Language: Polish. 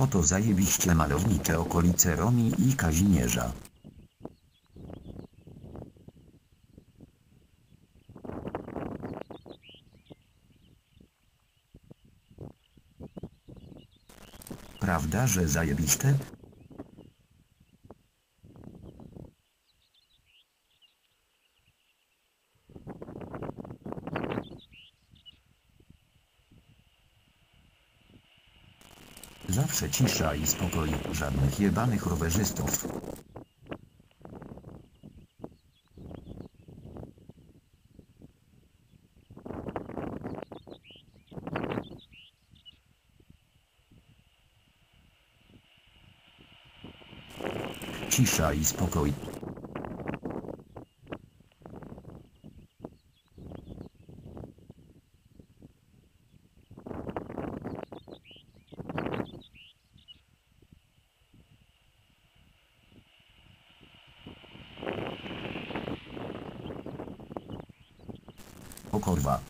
Oto zajebiście malownicze okolice Romi i Kazimierza. Prawda, że zajebiste? Zawsze cisza i spokój, żadnych jebanych rowerzystów. Cisza i spokój. 起こるわ。